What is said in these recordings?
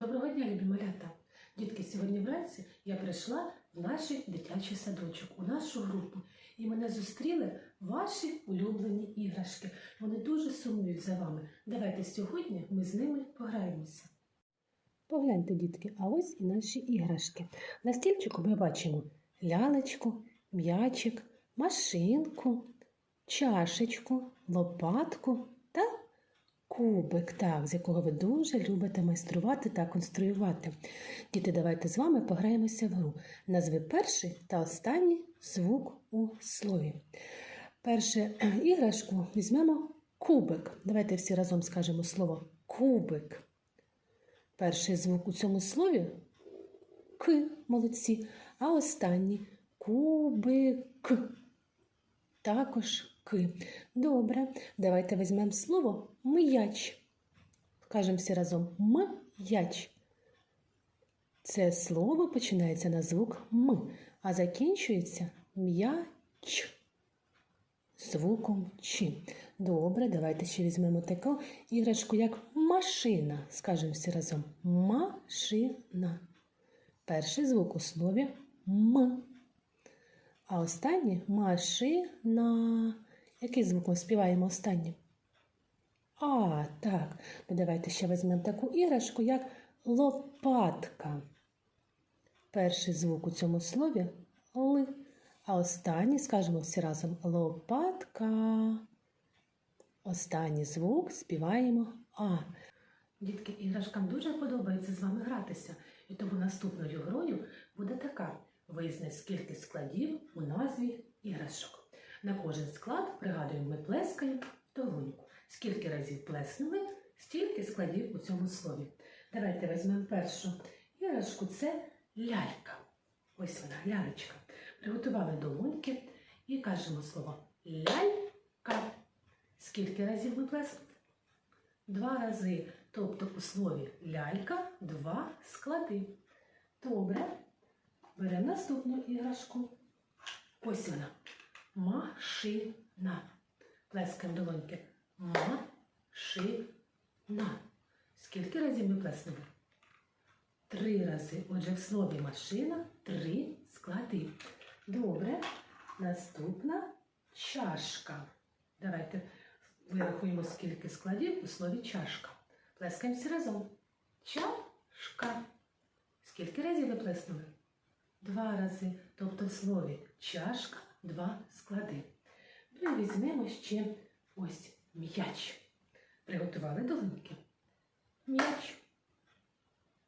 Доброго дня, любі малята! Дітки, сьогодні вранці я прийшла в наш дитячий садочок, у нашу групу, і мене зустріли ваші улюблені іграшки. Вони дуже сумують за вами. Давайте сьогодні ми з ними пограємося. Погляньте, дітки, а ось і наші іграшки. На стільчику ми бачимо лялечку, м'ячик, машинку, чашечку, лопатку Кубик, так, з якого ви дуже любите майструвати та конструювати. Діти, давайте з вами пограємося в гру. Назви перший та останній звук у слові. Перше іграшку візьмемо кубик. Давайте всі разом скажемо слово кубик. Перший звук у цьому слові к, молодці, а останній кубик. Також к. Добре, давайте візьмемо слово м'яч. Скажемо всі разом м'яч. Це слово починається на звук М, а закінчується м'яч звуком Ч. Добре, давайте ще візьмемо таку іграшку, як машина. Скажемо всі разом машина. Перший звук у слові М. А останнє машина. Який звук ми співаємо останнім? А, так. Ну, давайте ще візьмемо таку іграшку, як лопатка. Перший звук у цьому слові Л. А останній, скажемо всі разом, лопатка. Останній звук співаємо А. Дітки, іграшкам дуже подобається з вами гратися, і тому наступною грою буде така. Визнай, скільки складів у назві іграшок. На кожен склад, пригадуємо, ми плескаємо в. Скільки разів плеснули, стільки складів у цьому слові. Давайте візьмемо першу іграшку це лялька. Ось вона, лялечка. Приготували долоньки і кажемо слово лялька. Скільки разів ми плеснули? Два рази. Тобто у слові лялька два склади. Добре. Беремо наступну іграшку. Ось вона. Машина. Плескаємо долоньки. Машина. Скільки разів ми плеснули? Три рази. Отже, в слові машина три склади. Добре. Наступна чашка. Давайте вирахуємо, скільки складів у слові чашка. Плескаємося разом. Чашка. Скільки разів ви плеснули? Два рази. Тобто в слові чашка два склади. Ну і візьмемо ще ось м'яч. Приготували долоньки. М'яч.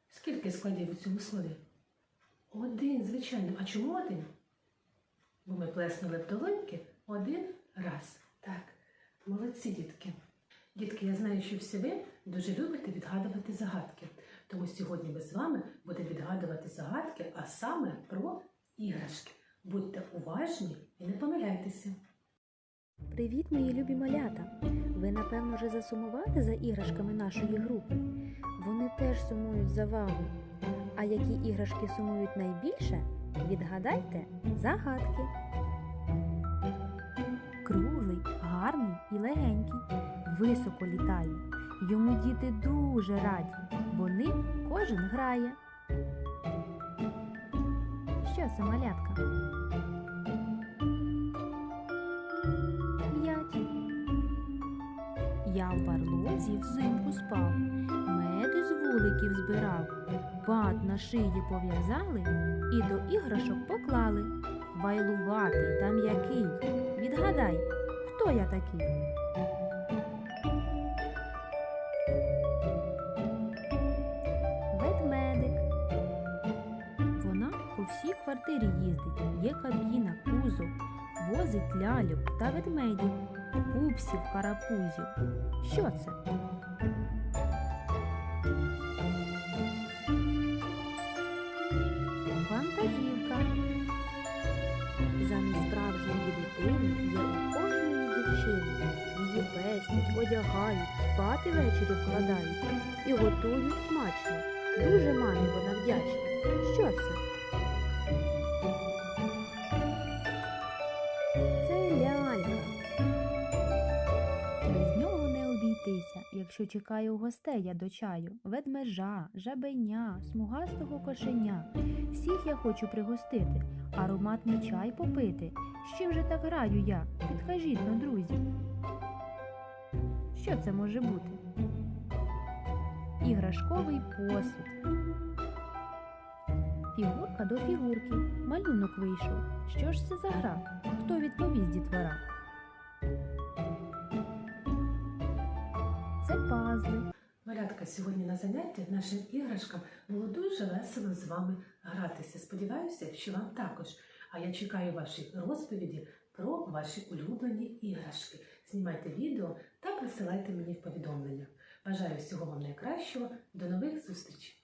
Скільки складів у цьому слові? Один, звичайно. А чому один? Бо ми плеснули в долоньки один раз. Так, молодці дітки. Дітки, я знаю, що всі ви дуже любите відгадувати загадки. Тому сьогодні ми з вами будемо відгадувати загадки, а саме про іграшки. Будьте уважні і не помиляйтеся. Привіт, мої любі малята! Ви, напевно, вже засумували за іграшками нашої групи. Вони теж сумують за вами. А які іграшки сумують найбільше? Відгадайте загадки. Круглий, гарний і легенький, високо літає. Йому діти дуже раді, бо ним кожен грає. Це малятка? М'яч. Я в барлозі взимку спав, меди з вуликів збирав, бат на шиї пов'язали і до іграшок поклали. Вайлуватий та м'який. Відгадай, хто я такий? По всій квартирі їздить. Є кабіна, кузов, возить ляльок та ведмедів, пупсів, карапузів. Що це? Вантажівка. Замість справжньої дитини є у кожної дівчини. Її пестять, одягають, спати ввечері вкладають і готують смачно. Дуже мамі вона вдячна. Що це? Якщо чекаю гостей я до чаю, ведмежа, жабеня, смугастого кошеня. Всіх я хочу пригостити, ароматний чай попити. З чим же так граю я? Підкажіть но, друзі. Що це може бути? Іграшковий посуд. Фігурка до фігурки. Малюнок вийшов. Що ж це за гра? Хто відповість дітвора? Це пазли. Малятка, сьогодні на занятті нашим іграшкам було дуже весело з вами гратися. Сподіваюся, що вам також. А я чекаю ваші розповіді про ваші улюблені іграшки. Знімайте відео та присилайте мені повідомлення. Бажаю всього вам найкращого. До нових зустрічей!